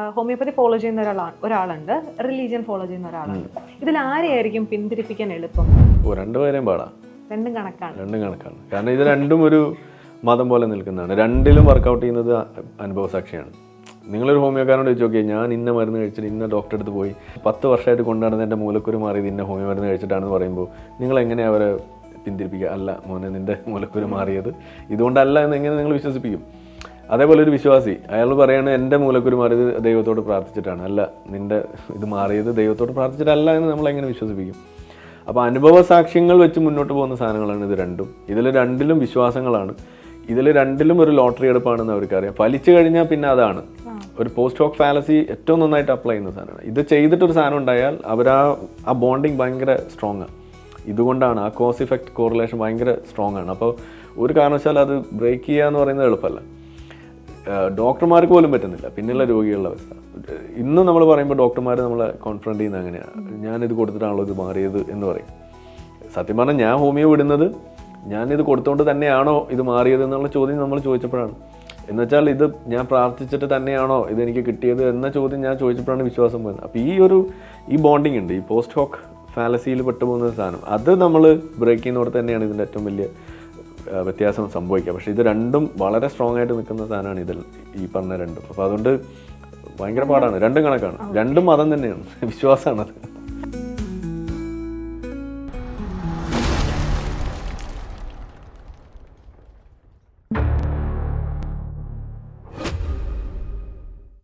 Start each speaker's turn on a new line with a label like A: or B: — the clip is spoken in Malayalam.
A: ഹോമിയോപ്പതി ഫോളോ ചെയ്യുന്ന ഒരാളാണ് ഒരാളുണ്ട്. റിലീജിയൻ ഫോളോ ചെയ്യുന്ന ഒരാളുണ്ട്. ഇതിൽ ആരെയായിരിക്കും പിന്തിരിപ്പിക്കാൻ എളുപ്പം?
B: രണ്ടുപേരെയും പാടാം.
A: രണ്ടും കണക്കാണ്.
B: രണ്ടും കണക്കാണ്. കാരണം ഇത് രണ്ടും ഒരു മതം പോലെ നിൽക്കുന്നതാണ്. രണ്ടിലും വർക്കൗട്ട് ചെയ്യുന്നത് അനുഭവ സാക്ഷിയാണ്. നിങ്ങളൊരു ഹോമിയോക്കാരനോട് ചോദിച്ചു നോക്കിയാൽ ഞാൻ ഇന്ന മരുന്ന് കഴിച്ചിട്ട് ഇന്ന ഡോക്ടറെ അടുത്ത് പോയി പത്ത് വർഷമായിട്ട് കൊണ്ടുനടന്ന് എന്റെ മൂലക്കുരു മാറിയത് ഇന്ന ഹോമിയോ മരുന്ന് കഴിച്ചിട്ടാണെന്ന് പറയുമ്പോൾ നിങ്ങൾ എങ്ങനെ അവരെ പിന്തിരിപ്പിക്കുക? അല്ല മോനെ നിന്റെ മൂലക്കുരു മാറിയത്. ഇതുകൊണ്ടല്ല എന്ന് എങ്ങനെ നിങ്ങൾ വിശ്വസിപ്പിക്കും? അതേപോലെ ഒരു വിശ്വാസി. അയാൾ പറയാണ് എന്റെ മൂലക്കുരു മാറിയത് ദൈവത്തോട് പ്രാർത്ഥിച്ചിട്ടാണ്. അല്ല നിന്റെ ഇത് മാറിയത് ദൈവത്തോട് പ്രാർത്ഥിച്ചിട്ടല്ല എന്ന് നമ്മൾ എങ്ങനെ വിശ്വസിപ്പിക്കും? അപ്പോൾ അനുഭവ സാക്ഷ്യങ്ങൾ വെച്ച് മുന്നോട്ട് പോകുന്ന സാധനങ്ങളാണ് ഇത് രണ്ടും. ഇതിൽ രണ്ടിലും വിശ്വാസങ്ങളാണ്. ഇതിൽ രണ്ടിലും ഒരു ലോട്ടറി എടുപ്പാണെന്ന് അവർക്കറിയാം. ഫലിച്ചു കഴിഞ്ഞാൽ പിന്നെ അതാണ്. ഒരു പോസ്റ്റ് ഹോക്ക് ഫാലസി ഏറ്റവും നന്നായിട്ട് അപ്ലൈ ചെയ്യുന്ന സാധനമാണ്. ഇത് ചെയ്തിട്ടൊരു സാധനം ഉണ്ടായാൽ അവർ ആ ആ ബോണ്ടിങ് ഭയങ്കര സ്ട്രോങ് ആണ് ഇതുകൊണ്ടാണ് ആ കോസ് ഇഫക്റ്റ് കോറിലേഷൻ ഭയങ്കര സ്ട്രോങ് ആണ്. അപ്പോൾ ഒരു കാരണവശാലും അത് ബ്രേക്ക് ചെയ്യുക എന്ന് പറയുന്നത് എളുപ്പമല്ല. ഡോക്ടർമാർക്ക് പോലും പറ്റുന്നില്ല. പിന്നെയുള്ള രോഗികളുടെ അവസ്ഥ. ഇന്ന് നമ്മൾ പറയുമ്പോൾ ഡോക്ടർമാർ നമ്മളെ കോൺഫ്രണ്ട് ചെയ്യുന്ന അങ്ങനെയാണ് ഞാനിത് കൊടുത്തിട്ടാണല്ലോ ഇത് മാറിയത് എന്ന് പറയും. സത്യം പറഞ്ഞാൽ ഞാൻ ഹോമിയോ വിടുന്നത് ഞാനിത് കൊടുത്തുകൊണ്ട് തന്നെയാണോ ഇത് മാറിയത് എന്നുള്ള ചോദ്യം നമ്മൾ ചോദിച്ചപ്പോഴാണ്. എന്നുവെച്ചാൽ ഇത് ഞാൻ പ്രാർത്ഥിച്ചിട്ട് തന്നെയാണോ ഇതെനിക്ക് കിട്ടിയത് എന്ന ചോദ്യം ഞാൻ ചോദിച്ചപ്പോഴാണ് വിശ്വാസം പോയത് അപ്പോൾ ഈ ഒരു ഈ ബോണ്ടിങ് ഉണ്ട്. ഈ പോസ്റ്റ് ഹോക്ക് ഫാലസിയിൽ പെട്ടുപോകുന്ന സാധനം. അത് നമ്മൾ ബ്രേക്ക് ചെയ്യുന്നിടത്ത് തന്നെയാണ് ഇതിന്റെ ഏറ്റവും വലിയ വ്യത്യാസം സംഭവിക്കുക പക്ഷേ ഇത് രണ്ടും വളരെ സ്ട്രോങ് ആയിട്ട് നിൽക്കുന്ന സാധനമാണ് ഇതിൽ ഈ പറഞ്ഞ രണ്ടും. അപ്പോൾ അതുകൊണ്ട് ഭയങ്കര പാടാണ്. രണ്ടും കണക്കാണ്. രണ്ടും മതം തന്നെയാണ്. വിശ്വാസമാണ് അത്